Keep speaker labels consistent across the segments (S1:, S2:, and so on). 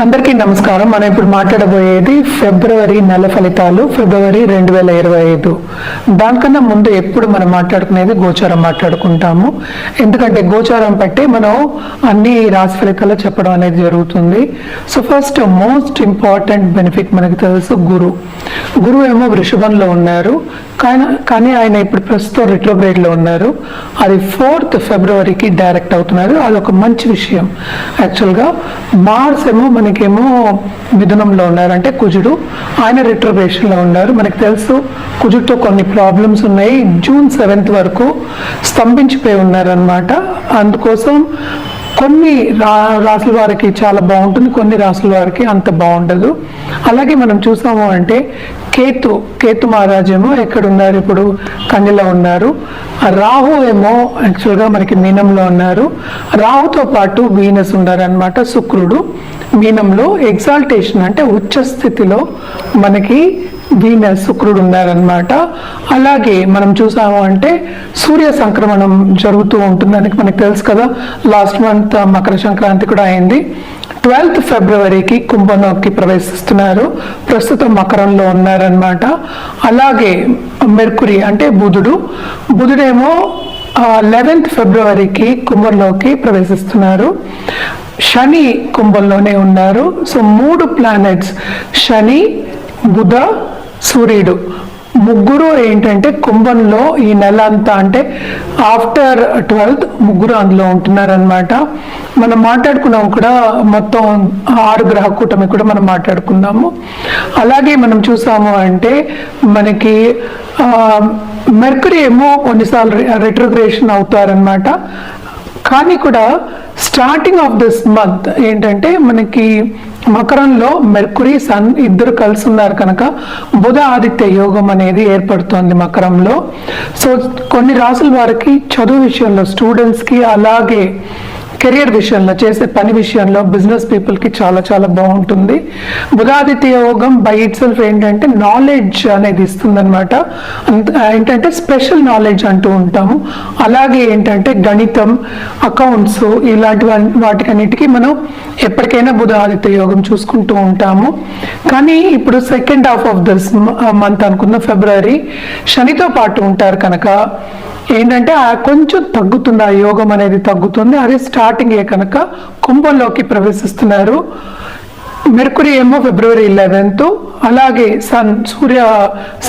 S1: అందరికీ నమస్కారం. మనం ఇప్పుడు మాట్లాడబోయేది ఫిబ్రవరి నెల ఫలితాలు ఫిబ్రవరి రెండు వేల ఇరవై ఐదు. దానికన్నా ముందు ఎప్పుడు మనం మాట్లాడుకునేది గోచారం మాట్లాడుకుంటాము. ఎందుకంటే గోచారం బట్టి మనం అన్ని రాశి ఫలితాలు చెప్పడం అనేది జరుగుతుంది. So first most important benefit మనకి తెలుసు గురు. గురువు ఏమో వృషభంలో ఉన్నారు. కానీ కానీ ఆయన ఇప్పుడు ప్రస్తుతం రిట్రోగ్రేడ్లో ఉన్నారు. అది ఫోర్త్ ఫిబ్రవరికి డైరెక్ట్ అవుతున్నారు. అది ఒక మంచి విషయం. యాక్చువల్గా మార్స్ ఏమో మనకేమో మిథునంలో ఉన్నారు. అంటే కుజుడు ఆయన రిట్రబేషన్లో ఉన్నారు. మనకు తెలుసు కుజుడితో కొన్ని ప్రాబ్లమ్స్ ఉన్నాయి. జూన్ సెవెంత్ వరకు స్తంభించిపోయి ఉన్నారనమాట అందుకోసం కొన్ని రా రాసుల వారికి చాలా బాగుంటుంది కొన్ని రాసుల వారికి అంత బాగుండదు. అలాగే మనం చూసాము అంటే కేతు కేతు మహారాజేమో ఎక్కడ ఉన్నారు ఇప్పుడు? కన్యలో ఉన్నారు. రాహు ఏమో యాక్చువల్గా మనకి మీనంలో ఉన్నారు. రాహుతో పాటు వీనస్ ఉన్నారు అనమాట శుక్రుడు. మీనంలో ఎగ్జాల్టేషన్ అంటే ఉచ్చ స్థితిలో మనకి వీనస్ శుక్రుడు ఉన్నారనమాట అలాగే మనం చూసాము అంటే సూర్య సంక్రమణం జరుగుతూ ఉంటుందని మనకు తెలుసు కదా. లాస్ట్ మంత్ మకర సంక్రాంతి కూడా అయింది. ట్వెల్త్ ఫిబ్రవరికి కుంభంలోకి ప్రవేశిస్తున్నారు. ప్రస్తుతం మకరంలో ఉన్నారనమాట అలాగే మెర్కురి అంటే బుధుడు. బుధుడేమో లెవెన్త్ ఫిబ్రవరికి కుంభంలోకి ప్రవేశిస్తున్నారు. శని కుంభంలోనే ఉన్నారు. సో మూడు ప్లానెట్స్. శని బుధ సూర్యుడు. ముగ్గురు ఏంటంటే కుంభంలో ఈ నెల అంతా అంటే ఆఫ్టర్ ట్వెల్త్ ముగ్గురు అందులో ఉంటున్నారనమాట మనం మాట్లాడుకున్నాం కూడా మొత్తం ఆరు గ్రహ కూటమి కూడా మనం మాట్లాడుకున్నాము. అలాగే మనం చూసాము అంటే మనకి మెర్కురీ ఏమో కొన్నిసార్లు రిట్రోగ్రేషన్ అవుతారనమాట కానీ కూడా స్టార్టింగ్ ఆఫ్ దిస్ మంత్ ఏంటంటే మనకి మకరంలో మెర్కురీ సన్ ఇద్దరు కలిసి ఉన్నారు కనుక బుధ ఆదిత్య యోగం అనేది ఏర్పడుతోంది మకరంలో. సో కొన్ని రాసుల వారికి చదువు విషయంలో స్టూడెంట్స్కి అలాగే కెరియర్ విషయంలో చేసే పని విషయంలో బిజినెస్ పీపుల్కి చాలా చాలా బాగుంటుంది. బుధాదిత్య యోగం బై ఇట్ సెల్ఫ్ ఏంటంటే నాలెడ్జ్ అనేది ఇస్తుందనమాట ఏంటంటే స్పెషల్ నాలెడ్జ్ అంటూ ఉంటాము. అలాగే ఏంటంటే గణితం అకౌంట్స్ ఇలాంటి వాటికన్నిటికీ మనం ఎప్పటికైనా బుధాదిత్య యోగం చూసుకుంటూ ఉంటాము. కానీ ఇప్పుడు second half of this month అనుకున్న ఫిబ్రవరి శనితో పాటు ఉంటారు కనుక ఏంటంటే ఆ కొంచెం తగ్గుతుంది ఆ యోగం అనేది తగ్గుతుంది. అదే స్టార్టింగ్ కనుక కుంభంలోకి ప్రవేశిస్తున్నారు. మెర్కురీ ఏమో ఫిబ్రవరి లెవెన్త్ అలాగే సన్ సూర్య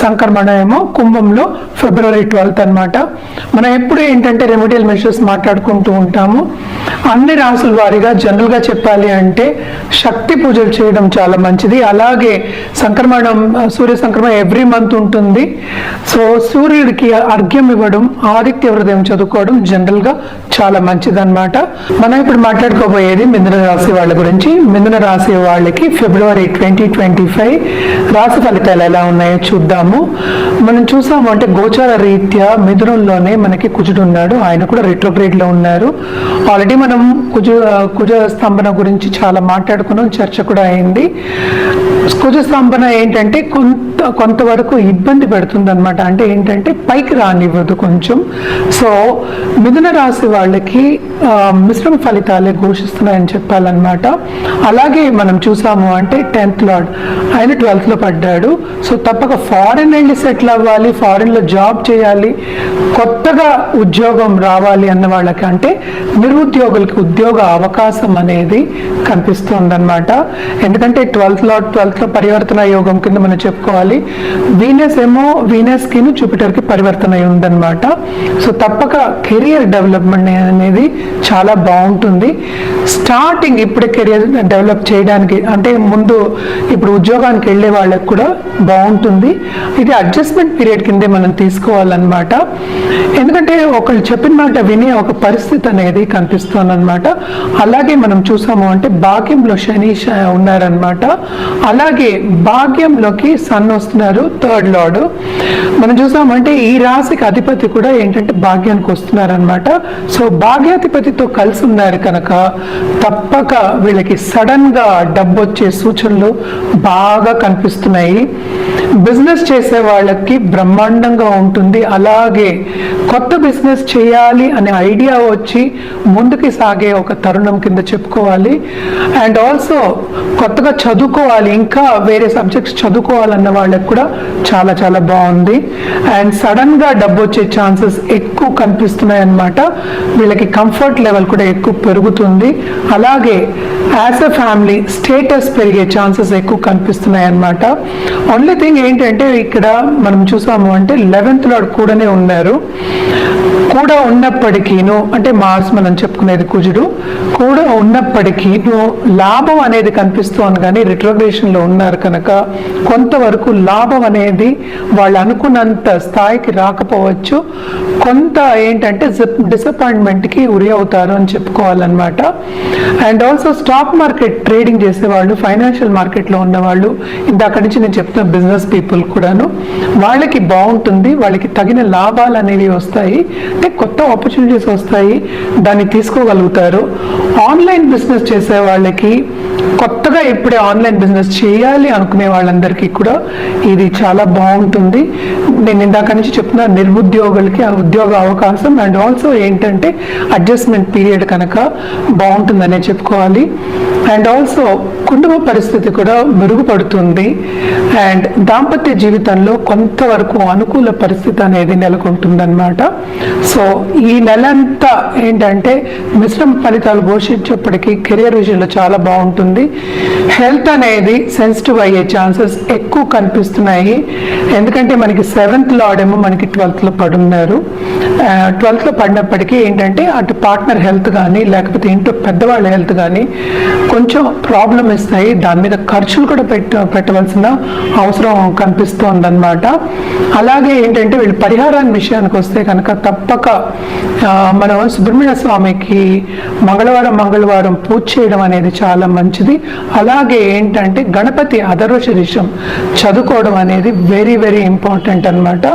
S1: సంక్రమణ ఏమో కుంభంలో ఫిబ్రవరి ట్వెల్త్ అన్నమాట. మనం ఎప్పుడు ఏంటంటే రెమెడియల్ మెషర్స్ మాట్లాడుకుంటూ ఉంటాము. అన్ని రాసుల వారీగా జనరల్గా చెప్పాలి అంటే శక్తి పూజలు చేయడం చాలా మంచిది. అలాగే సంక్రమణం సూర్య సంక్రమణం ఎవ్రీ మంత్ ఉంటుంది. సో సూర్యుడికి అర్ఘ్యం ఇవ్వడం ఆదిత్య హృదయం చదువుకోవడం జనరల్గా చాలా మంచిదన్నమాట. మనం ఇప్పుడు మాట్లాడుకోబోయేది మిథున రాశి వాళ్ళ గురించి. మిథున రాశి వాళ్ళకి ఫిబ్రవరి ట్వంటీ ట్వంటీ ఫైవ్ రాశి ఫలితాలు ఎలా ఉన్నాయో చూద్దాము. మనం చూసాము అంటే గోచార రీత్యా మిథునంలోనే మనకి కుజుడు ఉన్నాడు. ఆయన కూడా retrograde లో ఉన్నారు. ఆల్రెడీ మనం కుజ కుజ స్తంభన గురించి చాలా మాట్లాడుకున్నాం చర్చ కూడా అయింది. కుజ స్తంభన ఏంటంటే కొంత కొంతవరకు ఇబ్బంది పెడుతుంది అనమాట అంటే ఏంటంటే పైకి రానివ్వదు కొంచెం. సో మిథున రాశి వాళ్ళకి మిశ్రమ ఫలితాలే ఘోషిస్తున్నాయని చెప్పాలన్నమాట. అలాగే మనం చూసాము అంటే టెన్త్ లార్డ్ ఆయన ట్వెల్త్లో పడ్డాడు. సో తప్పక ఫారెన్ వెళ్ళి సెటిల్ అవ్వాలి ఫారెన్లో జాబ్ చేయాలి కొత్తగా ఉద్యోగం రావాలి అన్న వాళ్ళకి అంటే నిరుద్యోగులకి ఉద్యోగ అవకాశం అనేది కనిపిస్తుందన్నమాట. ఎందుకంటే ట్వెల్త్లో ట్వెల్త్ లో పరివర్తన యోగం కింద మనం చెప్పుకోవాలి. వీనస్ ఏమో వీనస్కి జూపిటర్కి పరివర్తన అయి ఉందన్నమాట. సో తప్పక కెరియర్ డెవలప్మెంట్ అనేది చాలా బాగుంటుంది. స్టార్టింగ్ ఇప్పుడే కెరియర్ డెవలప్ చేయడానికి అంటే ముందు ఇప్పుడు ఉద్యోగానికి వెళ్ళే వాళ్ళకి కూడా బాగుంటుంది. ఇది అడ్జస్ట్మెంట్ పీరియడ్ కిందే మనం తీసుకోవాలన్నమాట. ఎందుకంటే ఒకళ్ళు చెప్పిన మాట వినే ఒక పరిస్థితి అనేది కనిపిస్తుందన్నమాట. అలాగే మనం చూసాము అంటే భాగ్యంలో శని ఉన్నారనమాట అలా అలాగే భాగ్యంలోకి సన్ వస్తున్నారు థర్డ్ లార్డ్. మనం చూసామంటే ఈ రాశికి అధిపతి కూడా ఏంటంటే భాగ్యానికి వస్తున్నారనమాట సో భాగ్యాధిపతితో కలిసి ఉన్నారు కనుక తప్పక వీళ్ళకి సడన్గా డబ్బు డబ్బు వచ్చే సూచనలు బాగా కనిపిస్తున్నాయి. బిజినెస్ చేసే వాళ్ళకి బ్రహ్మాండంగా ఉంటుంది. అలాగే కొత్త బిజినెస్ చేయాలి అనే ఐడియా వచ్చి ముందుకి సాగే ఒక తరుణం కింద చెప్పుకోవాలి. అండ్ ఆల్సో కొత్తగా చదువుకోవాలి ఇంకా ఇంకా వేరే సబ్జెక్ట్స్ చదువుకోవాలన్న వాళ్ళకి కూడా చాలా చాలా బాగుంది. అండ్ సడన్గా డబ్బు వచ్చే ఛాన్సెస్ ఎక్కువ కనిపిస్తున్నాయి అన్నమాట వీళ్ళకి కంఫర్ట్ లెవెల్ కూడా ఎక్కువ పెరుగుతుంది. అలాగే యాజ్ అ ఫ్యామిలీ స్టేటస్ పెరిగే ఛాన్సెస్ ఎక్కువ కనిపిస్తున్నాయి అన్నమాట ఓన్లీ థింగ్ ఏంటంటే ఇక్కడ మనం చూసాము అంటే లెవెన్త్లో కూడానే ఉన్నారు. కూడా ఉన్నప్పటికీను అంటే మార్స్ మనం చెప్పుకునేది కుజుడు కూడా ఉన్నప్పటికీను లాభం అనేది కనిపిస్తోంది కానీ రిట్రోగ్రేషన్లో ఉన్నారు కనుక కొంతవరకు లాభం అనేది వాళ్ళు అనుకున్నంత స్థాయికి రాకపోవచ్చు. కొంత ఏంటంటే డిసప్పాయింట్మెంట్కి ఉరి అవుతారు అని చెప్పుకోవాలన్నమాట. And also stock market trading చేసేవాళ్ళు ఫైనాన్షియల్ మార్కెట్లో ఉన్నవాళ్ళు ఉన్న ఇందాక నుంచి నేను చెప్తున్న బిజినెస్ పీపుల్ కూడాను వాళ్ళకి బాగుంటుంది వాళ్ళకి తగిన లాభాలు అనేవి వస్తాయి అంటే కొత్త ఆపర్చునిటీస్ వస్తాయి దాన్ని తీసుకోగలుగుతారు. ఆన్లైన్ బిజినెస్ చేసే వాళ్ళకి కొత్తగా ఇప్పుడే ఆన్లైన్ బిజినెస్ చేయాలి అనుకునే వాళ్ళందరికీ కూడా ఇది చాలా బాగుంటుంది. నేను ఇందాక నుంచి చెప్తున్నా నిరుద్యోగులకి ఆ ఉద్యోగ అవకాశం అండ్ ఆల్సో ఏంటంటే అడ్జస్ట్మెంట్ పీరియడ్ కనుక బాగుంటుందనే చెప్పుకోవాలి. అండ్ ఆల్సో కుటుంబ పరిస్థితి కూడా మెరుగుపడుతుంది. అండ్ దాంపత్య జీవితంలో కొంతవరకు అనుకూల పరిస్థితి అనేది నెలకొంటుందన్నమాట. సో ఈ నెలంతా ఏంటంటే మిశ్రమ ఫలితాలు ఘోషించేప్పటికీ కెరియర్ విషయంలో చాలా బాగుంటుంది. హెల్త్ అనేది సెన్సిటివ్ అయ్యే ఛాన్సెస్ ఎక్కువ కనిపిస్తున్నాయి. ఎందుకంటే మనకి సెవెంత్ లాడేమో మనకి ట్వెల్త్లో పడున్నారు. ట్వెల్త్లో పడినప్పటికీ ఏంటంటే అటు పార్ట్నర్ హెల్త్ కానీ లేకపోతే ఇంట్లో పెద్దవాళ్ళ హెల్త్ కానీ కొంచెం ప్రాబ్లం ఇస్తాయి. దాని మీద ఖర్చులు కూడా పెట్ట పెట్టవలసిన అవసరం కనిపిస్తోంది అనమాట అలాగే ఏంటంటే వీళ్ళు పరిహారాన్ని విషయానికి వస్తే కనుక తప్పక మనం సుబ్రహ్మణ్య స్వామికి మంగళవారం మంగళవారం పూజ చేయడం అనేది చాలా మంచిది. అలాగే ఏంటంటే గణపతి అధర్వశరీషం చదువుకోవడం అనేది వెరీ వెరీ ఇంపార్టెంట్ అనమాట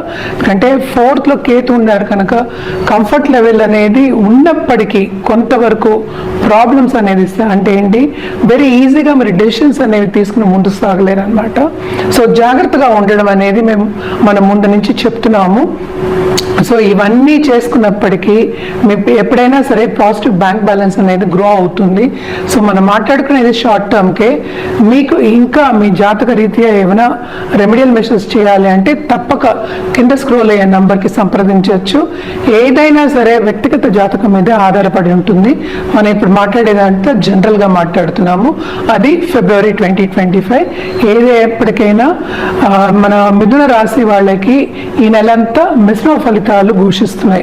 S1: అంటే ఫోర్త్లో కేతు ఉన్నారు కనుక కంఫర్ట్ లెవెల్ అనేది ఉన్నప్పటికీ కొంతవరకు ప్రాబ్లమ్స్ అనేది అంటే ఏంటి? వెరీ ఈజీగా మరి డెసిషన్స్ అనేవి తీసుకుని ముందు సాగలేరు అనమాట సో జాగ్రత్తగా ఉండడం అనేది మేము మనం ముందు నుంచి చెప్తున్నాము. సో ఇవన్నీ చేసుకున్నప్పటికీ మీకు ఎప్పుడైనా సరే పాజిటివ్ బ్యాంక్ బ్యాలెన్స్ అనేది గ్రో అవుతుంది. సో మనం మాట్లాడుకునేది షార్ట్ టర్మ్కే మీకు ఇంకా మీ జాతక రీత్యా ఏమైనా రెమెడియల్ మెషర్స్ చేయాలి అంటే తప్పక కింద స్క్రోల్ అయ్యే నంబర్కి సంప్రదించవచ్చు. ఏదైనా సరే వ్యక్తిగత జాతకం మీద ఆధారపడి ఉంటుంది. మనం ఇప్పుడు మాట్లాడేదంతా జనరల్గా మాట్లాడుతున్నాము. అది ఫిబ్రవరి ట్వంటీ ట్వంటీ ఫైవ్ ఏది ఎప్పటికైనా మన మిథున రాశి వాళ్ళకి ఈ నెలంతా మిశ్రమ ఫలితాలు ఘోషిస్తున్నాయి